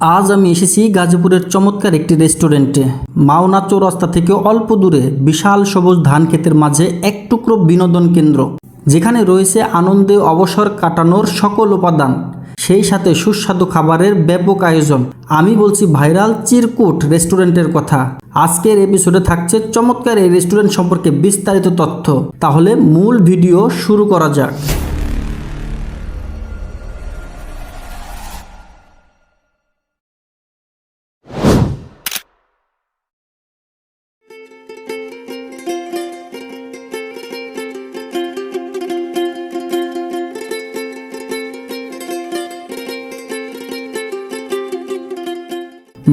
আজ আমি এসেছি গাজীপুরের চমৎকার একটি রেস্টুরেন্টে। মাওনা চৌরাস্তা থেকে অল্প দূরে বিশাল সবুজ ধান ক্ষেতের মাঝে এক টুকরো বিনোদন কেন্দ্র, যেখানে রয়েছে আনন্দে অবসর কাটানোর সকল উপাদান, সেই সাথে সুস্বাদু খাবারের ব্যাপক আয়োজন। আমি বলছি ভাইরাল চিরকুট রেস্টুরেন্টের কথা। আজকের এপিসোডে থাকছে চমৎকার এই রেস্টুরেন্ট সম্পর্কে বিস্তারিত তথ্য। তাহলে মূল ভিডিও শুরু করা যাক।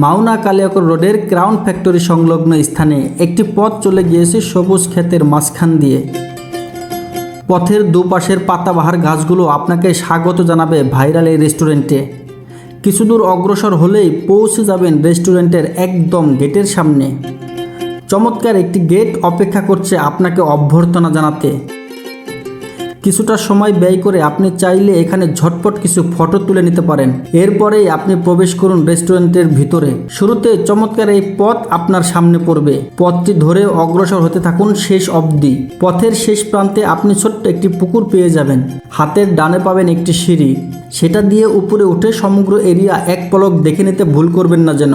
মাওনা কালিয়াকর রোডের ক্রাউন ফ্যাক্টরি সংলগ্ন স্থানে একটি পথ চলে গিয়েছে সবুজ ক্ষেতের মাঝখান দিয়ে। পথের দুপাশের পাতাবাহার গাছগুলো আপনাকে স্বাগত জানাবে ভাইরাল এই রেস্টুরেন্টে। কিছু দূর অগ্রসর হলেই পৌঁছে যাবেন রেস্টুরেন্টের একদম গেটের সামনে। চমৎকার একটি গেট অপেক্ষা করছে আপনাকে অভ্যর্থনা জানাতে। কিছুটা সময় ব্যয় করে আপনি চাইলে এখানে ঝটপট কিছু ফটো তুলে নিতে পারেন। এরপরেই আপনি প্রবেশ করুন রেস্টুরেন্টের ভিতরে। শুরুতে চমৎকার এই পথ আপনার সামনে পড়বে। পথটি ধরে অগ্রসর হতে থাকুন শেষ অবধি। পথের শেষ প্রান্তে আপনি ছোট্ট একটি পুকুর পেয়ে যাবেন। হাতের ডানে পাবেন একটি সিঁড়ি। সেটা দিয়ে উপরে উঠে সমগ্র এরিয়া এক পলক দেখে নিতে ভুল করবেন না যেন।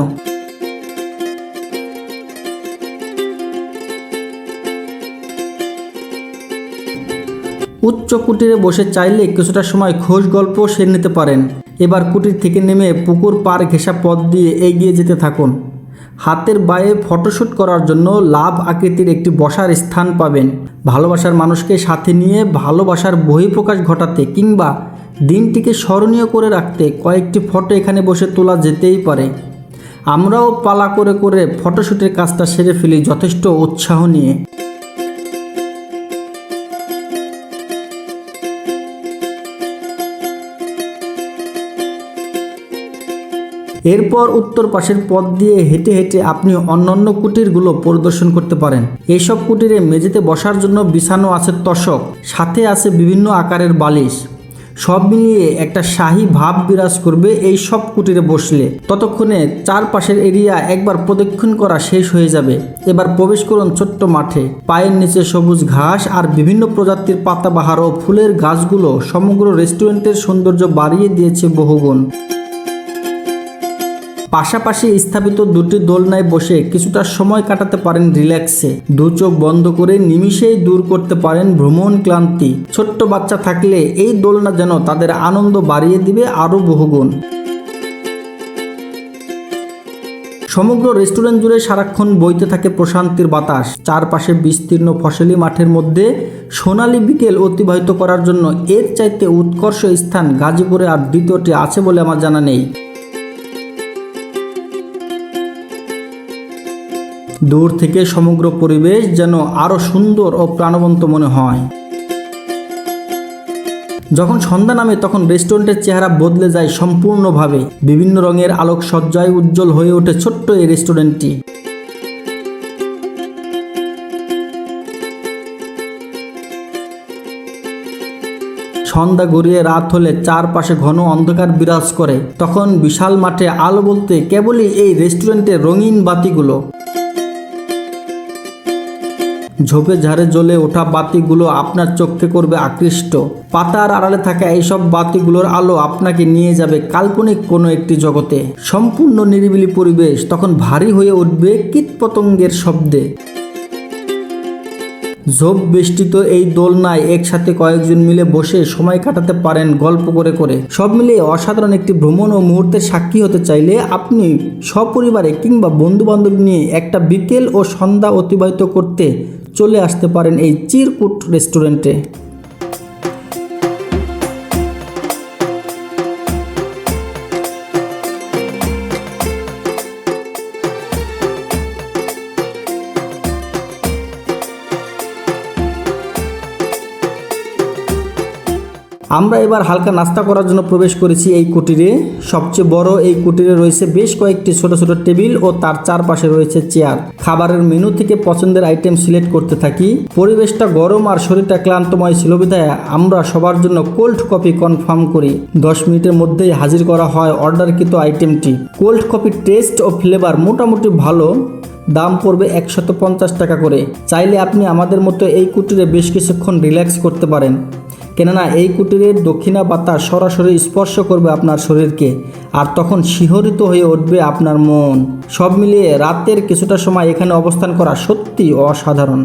উচ্চ কুটিরে বসে চাইলে কিছুটা সময় খোঁজ গল্প সেরে নিতে পারেন। এবার কুটির থেকে নেমে পুকুর পার ঘেঁষা পথ দিয়ে এগিয়ে যেতে থাকুন। হাতের বায়ে ফটোশ্যুট করার জন্য লাভ আকৃতির একটি বসার স্থান পাবেন। ভালোবাসার মানুষকে সাথে নিয়ে ভালোবাসার বহিঃপ্রকাশ ঘটাতে কিংবা দিনটিকে স্মরণীয় করে রাখতে কয়েকটি ফটো এখানে বসে তোলা যেতেই পারে। আমরাও পালা করে করে ফটোশ্যুটের কাজটা সেরে ফেলি যথেষ্ট উৎসাহ নিয়ে। এরপর উত্তর পাশের পথ দিয়ে হেঁটে হেঁটে আপনি অন্যান্য কুটিরগুলো পরিদর্শন করতে পারেন। এইসব কুটিরে মেঝেতে বসার জন্য বিছানো আছে তশক সাথে আছে বিভিন্ন আকারের বালিশ। সব মিলিয়ে একটা শাহী ভাব বিরাজ করবে এই সব কুটিরে বসলে। ততক্ষণে চারপাশের এরিয়া একবার প্রদক্ষিণ করা শেষ হয়ে যাবে। এবার প্রবেশ করুন ছোট্ট মাঠে। পায়ের নিচে সবুজ ঘাস আর বিভিন্ন প্রজাতির পাতাবাহার ও ফুলের গাছগুলো সমগ্র রেস্টুরেন্টের সৌন্দর্য বাড়িয়ে দিয়েছে বহুগুণ। পাশাপাশি স্থাপিত দুটি দোলনায় বসে কিছুটা সময় কাটাতে পারেন রিল্যাক্সে। দু চোখ বন্ধ করে নিমিষেই দূর করতে পারেন ভ্রমণ ক্লান্তি। ছোট্ট বাচ্চা থাকলে এই দোলনা যেন তাদের আনন্দ বাড়িয়ে দিবে আরও বহুগুণ। সমগ্র রেস্টুরেন্ট জুড়ে সারাক্ষণ বইতে থাকে প্রশান্তির বাতাস। চারপাশে বিস্তীর্ণ ফসলি মাঠের মধ্যে সোনালি বিকেল অতিবাহিত করার জন্য এর চাইতে উৎকর্ষ স্থান গাজীপুরে আর দ্বিতীয়টি আছে বলে আমার জানা নেই। দূর থেকে সমগ্র পরিবেশ যেন আরও সুন্দর ও প্রাণবন্ত মনে হয়। যখন সন্ধ্যা নামে তখন রেস্টুরেন্টের চেহারা বদলে যায় সম্পূর্ণভাবে। বিভিন্ন রঙের আলোক আলোকসজ্জায় উজ্জ্বল হয়ে ওঠে ছোট্ট এই রেস্টুরেন্টটি। সন্ধ্যা গড়িয়ে রাত হলে চারপাশে ঘন অন্ধকার বিরাজ করে। তখন বিশাল মাঠে আলো বলতে কেবলই এই রেস্টুরেন্টের রঙিন বাতিগুলো। ঝোপে ঝাড়ে জ্বলে ওঠা বাতিগুলো আপনার চোখকে করবে আকৃষ্ট। পাতার আড়ালে থাকা এইসব বাতিগুলোর আলো আপনাকে নিয়ে যাবে কাল্পনিক কোনো একটি জগতে। সম্পূর্ণ নিরিবিলি পরিবেশ তখন ভারী হয়ে উঠবে কীটপতঙ্গের শব্দে। ঝোপ বেষ্টিত এই দোলনায় একসাথে কয়েকজন মিলে বসে সময় কাটাতে পারেন গল্প করে করে। সব মিলিয়ে অসাধারণ একটি ভ্রমণ ও মুহূর্তের সাক্ষী হতে চাইলে আপনি সপরিবারে কিংবা বন্ধু বান্ধব নিয়ে একটা বিকেল ও সন্ধ্যা অতিবাহিত করতে চলে আসতে পারেন এই চিরকুট রেস্টুরেন্টে। আমরা এবার হালকা নাস্তা করার জন্য প্রবেশ করেছি এই কুটিরে। সবচেয়ে বড় এই কুটিরে রয়েছে বেশ কয়েকটি ছোট ছোট টেবিল ও তার চারপাশে রয়েছে চেয়ার। খাবারের মেনু থেকে পছন্দের আইটেম সিলেক্ট করতে থাকি। পরিবেশটা গরম আর শরীরটা ক্লান্তময় ছিল বিধায় আমরা সবার জন্য কোল্ড কফি কনফার্ম করি। দশ মিনিটের মধ্যেই হাজির করা হয় অর্ডারকৃত আইটেমটি। কোল্ড কফির টেস্ট ও ফ্লেভার মোটামুটি ভালো। দাম পড়বে একশত পঞ্চাশ টাকা করে। চাইলে আপনি আমাদের মতো এই কুটিরে বেশ কিছুক্ষণ রিল্যাক্স করতে পারেন। কেননা এই কুটিরের দক্ষিণা বাতাস সরাসরি স্পর্শ করবে আপনার শরীরকে, আর তখন শিহরিত হয়ে উঠবে আপনার মন। সব মিলিয়ে রাতের কিছুটা সময় এখানে অবস্থান করা সত্যি অসাধারণ।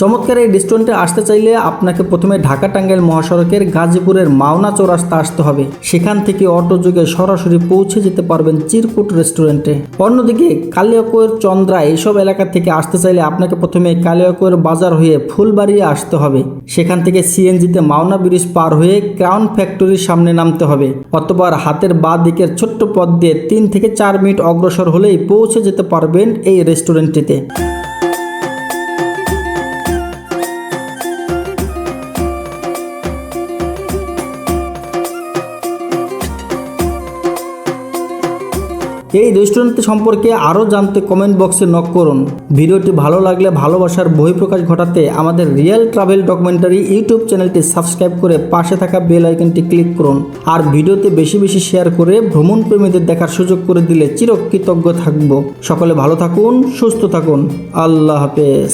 চমৎকার এই রেস্টুরেন্টে আসতে চাইলে আপনাকে প্রথমে ঢাকা টাঙ্গাইল মহাসড়কের গাজীপুরের মাওনা চৌরাস্তা আসতে হবে। সেখান থেকে অটো যোগে সরাসরি পৌঁছে যেতে পারবেন চিরকুট রেস্টুরেন্টে অন্যদিকে কালিয়াকৈর চন্দ্রা এইসব এলাকা থেকে আসতে চাইলে আপনাকে প্রথমে কালিয়াকৈর বাজার হয়ে ফুলবাড়ি আসতে হবে। সেখান থেকে সিএনজিতে মাওনা ব্রিজ পার হয়ে ক্রাউন ফ্যাক্টরির সামনে নামতে হবে। অতবার হাতের বাঁ দিকের ছোট্ট পথ দিয়ে তিন থেকে চার মিনিট অগ্রসর হলেই পৌঁছে যেতে পারবেন এই রেস্টুরেন্টটিতে এই রেস্টুরেন্ট সম্পর্কে আরও জানতে কমেন্ট বক্সে নক করুন। ভিডিওটি ভালো লাগলে ভালোবাসার বহিঃপ্রকাশ ঘটাতে আমাদের রিয়েল ট্রাভেল ডকুমেন্টারি ইউটিউব চ্যানেলটি সাবস্ক্রাইব করে পাশে থাকা বেল আইকনটি ক্লিক করুন। আর ভিডিওতে বেশি বেশি শেয়ার করে ভ্রমণ প্রেমীদের দেখার সুযোগ করে দিলে চিরকৃতজ্ঞ থাকব। সকলে ভালো থাকুন, সুস্থ থাকুন। আল্লাহ হাফেজ।